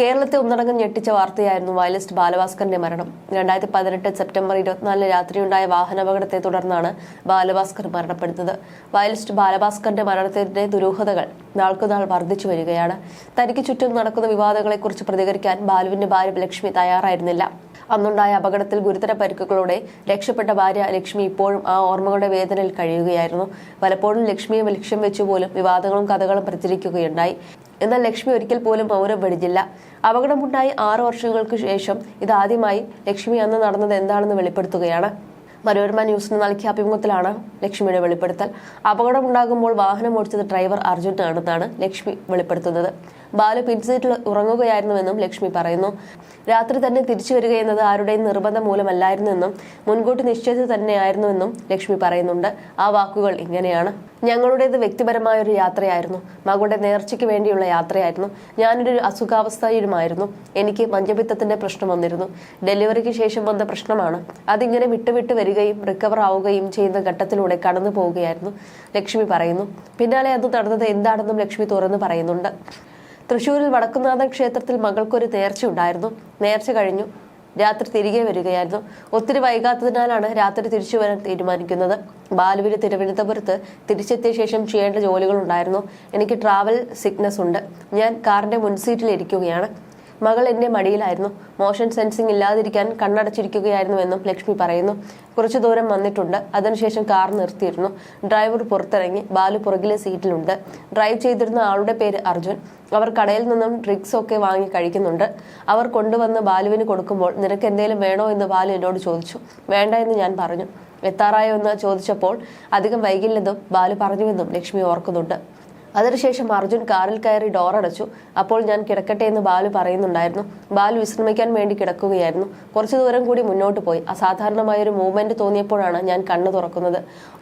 കേരളത്തെ ഒന്നടങ്കം ഞെട്ടിച്ച വാർത്തയായിരുന്നു വയലിസ്റ്റ് ബാലഭാസ്കറിന്റെ മരണം. രണ്ടായിരത്തി പതിനെട്ട് സെപ്റ്റംബർ ഇരുപത്തിനാലിന് രാത്രിയുണ്ടായ വാഹനാപകടത്തെ തുടർന്നാണ് ബാലഭാസ്കർ മരണപ്പെടുന്നത്. വയലിസ്റ്റ് ബാലഭാസ്കറിന്റെ മരണത്തിന്റെ ദുരൂഹതകൾ നാൾക്കുനാൾ വർദ്ധിച്ചു വരികയാണ്. തനിക്ക് ചുറ്റും നടക്കുന്ന വിവാദങ്ങളെക്കുറിച്ച് പ്രതികരിക്കാൻ ബാലുവിന്റെ ഭാര്യ ലക്ഷ്മി തയ്യാറായിരുന്നില്ല. അന്നുണ്ടായ അപകടത്തിൽ ഗുരുതര പരിക്കുകളോടെ രക്ഷപ്പെട്ട ഭാര്യ ലക്ഷ്മി ഇപ്പോഴും ആ ഓർമ്മകളുടെ വേദനയിൽ കഴിയുകയായിരുന്നു. പലപ്പോഴും ലക്ഷ്മിയെ ലക്ഷ്യം വെച്ചുപോലും വിവാദങ്ങളും കഥകളും പ്രചരിക്കുകയുണ്ടായി. എന്നാൽ ലക്ഷ്മി ഒരിക്കൽ പോലും മൗനം വെടിഞ്ഞില്ല അപകടമുണ്ടായി ആറു വർഷങ്ങൾക്ക് ശേഷം ഇതാദ്യമായി ലക്ഷ്മി അന്ന് നടന്നത് എന്താണെന്ന് വെളിപ്പെടുത്തുകയാണ്. മനോരമ ന്യൂസിന് നൽകിയ അഭിമുഖത്തിലാണ് ലക്ഷ്മിയുടെ വെളിപ്പെടുത്തൽ. അപകടമുണ്ടാകുമ്പോൾ വാഹനം ഓടിച്ചത് ഡ്രൈവർ അർജുൻ ആണെന്നാണ് ലക്ഷ്മി വെളിപ്പെടുത്തുന്നത്. ബാലു പിൻസീറ്റിൽ ഉറങ്ങുകയായിരുന്നുവെന്നും ലക്ഷ്മി പറയുന്നു. രാത്രി തന്നെ തിരിച്ചു വരികയെന്നത് ആരുടെയും നിർബന്ധം മൂലമല്ലായിരുന്നെന്നും മുൻകൂട്ടി നിശ്ചയിച്ചത് തന്നെയായിരുന്നുവെന്നും ലക്ഷ്മി പറയുന്നുണ്ട്. ആ വാക്കുകൾ ഇങ്ങനെയാണ്. ഞങ്ങളുടേത് വ്യക്തിപരമായ ഒരു യാത്രയായിരുന്നു. മകളുടെ നേർച്ചയ്ക്ക് വേണ്ടിയുള്ള യാത്രയായിരുന്നു. ഞാനൊരു അസുഖാവസ്ഥയിലുമായിരുന്നു. എനിക്ക് മഞ്ചപിത്തത്തിന്റെ പ്രശ്നം വന്നിരുന്നു. ഡെലിവറിക്ക് ശേഷം വന്ന പ്രശ്നമാണ്. അതിങ്ങനെ വിട്ടുവിട്ട് വരികയും റിക്കവർ ആവുകയും ചെയ്യുന്ന ഘട്ടത്തിലൂടെ കടന്നു പോവുകയായിരുന്നു ലക്ഷ്മി പറയുന്നു. പിന്നാലെ അത് നടന്നത് എന്താണെന്നും ലക്ഷ്മി തുറന്നു പറയുന്നുണ്ട്. തൃശൂരിൽ വടക്കുന്നാഥൻ ക്ഷേത്രത്തിൽ മകൾക്കൊരു നേർച്ച ഉണ്ടായിരുന്നു. നേർച്ച കഴിഞ്ഞു. രാത്രി തിരികെ വരികയായിരുന്നു. ഒത്തിരി വൈകാത്തതിനാലാണ് രാത്രി തിരിച്ചു വരാൻ തീരുമാനിക്കുന്നത്. ബാലുവിന് തിരുവനന്തപുരത്ത് തിരിച്ചെത്തിയ ശേഷം ചെയ്യേണ്ട ജോലികളുണ്ടായിരുന്നു. എനിക്ക് ട്രാവൽ സിക്നസ് ഉണ്ട്. ഞാൻ കാറിന്റെ മുൻസീറ്റിൽ ഇരിക്കുകയാണ്. മകൾ എന്റെ മടിയിലായിരുന്നു. മോഷൻ സെൻസിംഗ് ഇല്ലാതിരിക്കാൻ കണ്ണടച്ചിരിക്കുകയായിരുന്നുവെന്നും ലക്ഷ്മി പറയുന്നു. കുറച്ചു ദൂരം വന്നിട്ടുണ്ട്. അതിനുശേഷം കാർ നിർത്തിയിരുന്നു. ഡ്രൈവർ പുറത്തിറങ്ങി ബാലു പുറകിലെ സീറ്റിലുണ്ട്. ഡ്രൈവ് ചെയ്തിരുന്ന ആളുടെ പേര് അർജുൻ. അവർ കടയിൽ നിന്നും ഡ്രിങ്ക്സ് ഒക്കെ വാങ്ങി കഴിക്കുന്നുണ്ട്. അവർ കൊണ്ടുവന്ന് ബാലുവിന് കൊടുക്കുമ്പോൾ നിനക്ക് എന്തെങ്കിലും വേണോ എന്ന് ബാലു എന്നോട് ചോദിച്ചു. വേണ്ട എന്ന് ഞാൻ പറഞ്ഞു. എത്താറായോ എന്ന് ചോദിച്ചപ്പോൾ അധികം വൈകില്ലെന്നും ബാലു പറഞ്ഞുവെന്നും ലക്ഷ്മി ഓർക്കുന്നുണ്ട്. അതിനുശേഷം അർജുൻ കാറിൽ കയറി ഡോർ അടച്ചു. അപ്പോൾ ഞാൻ കിടക്കട്ടെ എന്ന് ബാലു പറയുന്നുണ്ടായിരുന്നു. ബാലു വിശ്രമിക്കാൻ വേണ്ടി കിടക്കുകയായിരുന്നു. കുറച്ചു ദൂരം കൂടി മുന്നോട്ട് പോയി. അസാധാരണമായ ഒരു മൂവ്മെന്റ് തോന്നിയപ്പോഴാണ് ഞാൻ കണ്ണു തുറക്കുന്നത്.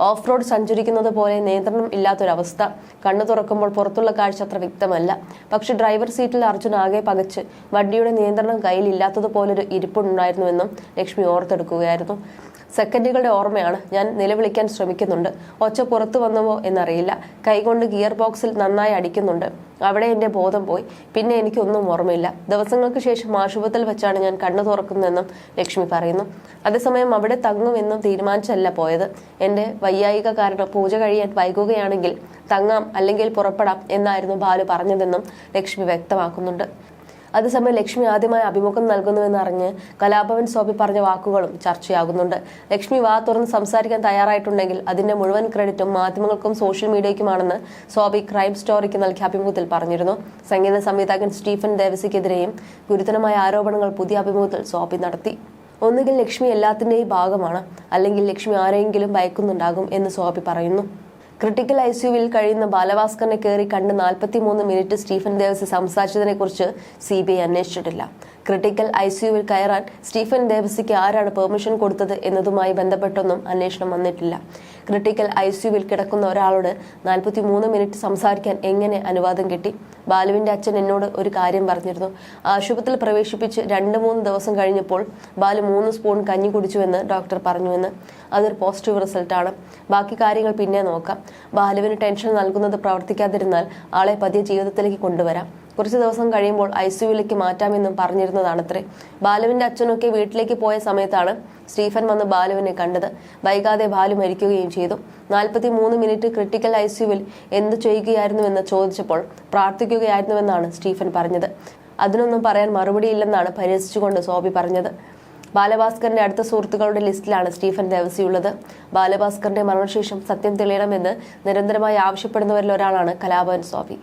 ഓഫ് റോഡ് സഞ്ചരിക്കുന്നത് പോലെ നിയന്ത്രണം ഇല്ലാത്തൊരവസ്ഥ. കണ്ണു തുറക്കുമ്പോൾ പുറത്തുള്ള കാഴ്ച അത്ര വ്യക്തമല്ല. പക്ഷെ ഡ്രൈവർ സീറ്റിൽ അർജുൻ ആകെ പകച്ച്. വണ്ടിയുടെ നിയന്ത്രണം കയ്യിലില്ലാത്തതുപോലൊരു ഇരിപ്പുണ്ടായിരുന്നുവെന്നും ലക്ഷ്മി ഓർത്തെടുക്കുകയായിരുന്നു. സെക്കൻഡുകളുടെ ഓർമ്മയാണ് ഞാൻ നിലവിളിക്കാൻ ശ്രമിക്കുന്നുണ്ട്. ഒച്ച പുറത്തു വന്നുവോ എന്നറിയില്ല. കൈകൊണ്ട് ഗിയർ ബോക്സിൽ നന്നായി അടിക്കുന്നുണ്ട്. അവിടെ എന്റെ ബോധം പോയി. പിന്നെ എനിക്കൊന്നും ഓർമ്മയില്ല. ദിവസങ്ങൾക്ക് ശേഷം ആശുപത്രിയിൽ വെച്ചാണ് ഞാൻ കണ്ണു തുറക്കുന്നതെന്നും ലക്ഷ്മി പറയുന്നു. അതേസമയം അവിടെ തങ്ങുമെന്നും തീരുമാനിച്ചല്ല പോയത്. എന്റെ വൈയായിക കാരണം പൂജ കഴിയാൻ വൈകുകയാണെങ്കിൽ തങ്ങാം അല്ലെങ്കിൽ പുറപ്പെടാം എന്നായിരുന്നു ബാലു പറഞ്ഞതെന്നും ലക്ഷ്മി വ്യക്തമാക്കുന്നുണ്ട്. അതേസമയം ലക്ഷ്മി ആദ്യമായി അഭിമുഖം നൽകുന്നുവെന്ന് അറിഞ്ഞ് കലാഭവൻ സോബി പറഞ്ഞ വാക്കുകളും ചർച്ചയാകുന്നുണ്ട്. ലക്ഷ്മി വാ തുറന്ന് സംസാരിക്കാൻ തയ്യാറായിട്ടുണ്ടെങ്കിൽ അതിന്റെ മുഴുവൻ ക്രെഡിറ്റും മാധ്യമങ്ങൾക്കും സോഷ്യൽ മീഡിയയ്ക്കുമാണെന്ന് സോബി ക്രൈം സ്റ്റോറിക്ക് നൽകിയ അഭിമുഖത്തിൽ പറഞ്ഞിരുന്നു. സംഗീത സംവിധായകൻ സ്റ്റീഫൻ ദേവസിക്കെതിരെയും ഗുരുതരമായ ആരോപണങ്ങൾ പുതിയ അഭിമുഖത്തിൽ സോബി നടത്തി. ഒന്നുകിൽ ലക്ഷ്മി എല്ലാത്തിന്റെയും ഭാഗമാണ് അല്ലെങ്കിൽ ലക്ഷ്മി ആരെങ്കിലും ഭയക്കുന്നുണ്ടാകും എന്ന് സോബി പറയുന്നു. ക്രിട്ടിക്കൽ ഐ സിയുവിൽ കഴിയുന്ന ബാലഭാസ്കറിനെ കയറി കണ്ട് നാൽപ്പത്തിമൂന്ന് മിനിറ്റ് സ്റ്റീഫൻ ദേവസ് സംസാരിച്ചതിനെക്കുറിച്ച് സി ബി ഐ അന്വേഷിച്ചിട്ടില്ല. ക്രിട്ടിക്കൽ ഐ സിയുവിൽ കയറാൻ സ്റ്റീഫൻ ദേവസിക്ക് ആരാണ് പെർമിഷൻ കൊടുത്തത് എന്നതുമായി ബന്ധപ്പെട്ടൊന്നും അന്വേഷണം വന്നിട്ടില്ല. ക്രിട്ടിക്കൽ ഐ സിയുവിൽ കിടക്കുന്ന ഒരാളോട് നാൽപ്പത്തി മൂന്ന് മിനിറ്റ് സംസാരിക്കാൻ എങ്ങനെ അനുവാദം കിട്ടി? ബാലുവിന്റെ അച്ഛൻ എന്നോട് ഒരു കാര്യം പറഞ്ഞിരുന്നു. ആശുപത്രിയിൽ പ്രവേശിപ്പിച്ച് രണ്ട് മൂന്ന് ദിവസം കഴിഞ്ഞപ്പോൾ ബാലു മൂന്ന് സ്പൂൺ കഞ്ഞി കുടിച്ചുവെന്ന് ഡോക്ടർ പറഞ്ഞുവെന്ന്. അതൊരു പോസിറ്റീവ് റിസൾട്ടാണ് ബാക്കി കാര്യങ്ങൾ പിന്നെ നോക്കാം. ബാലുവിന് ടെൻഷൻ നൽകുന്നത് പ്രവർത്തിക്കാതിരുന്നാൽ ആളെ പതിയെ ജീവിതത്തിലേക്ക് കൊണ്ടുവരാം. കുറച്ച് ദിവസം കഴിയുമ്പോൾ ഐ സിയുയിലേക്ക് മാറ്റാമെന്നും പറഞ്ഞിരുന്നതാണത്രേ. ബാലുവിന്റെ അച്ഛനൊക്കെ വീട്ടിലേക്ക് പോയ സമയത്താണ് സ്റ്റീഫൻ വന്ന് ബാലുവിനെ കണ്ടത്. വൈകാതെ ബാലു മരിക്കുകയും ചെയ്തു. നാൽപ്പത്തി മൂന്ന് മിനിറ്റ് ക്രിട്ടിക്കൽ ഐ സിയുവിൽ എന്ത് ചെയ്യുകയായിരുന്നുവെന്ന് ചോദിച്ചപ്പോൾ പ്രാർത്ഥിക്കുകയായിരുന്നുവെന്നാണ് സ്റ്റീഫൻ പറഞ്ഞത്. അതിനൊന്നും പറയാൻ മറുപടിയില്ലെന്നാണ് പരിഹസിച്ചുകൊണ്ട് സോബി പറഞ്ഞത്. ബാലഭാസ്കറിന്റെ അടുത്ത സുഹൃത്തുക്കളുടെ ലിസ്റ്റിലാണ് സ്റ്റീഫൻ ദേവസിയുള്ളത് ബാലഭാസ്കറിന്റെ മരണശേഷം സത്യം തെളിയണമെന്ന് നിരന്തരമായി ആവശ്യപ്പെടുന്നവരിലൊരാളാണ് കലാഭവൻ സ്വാമി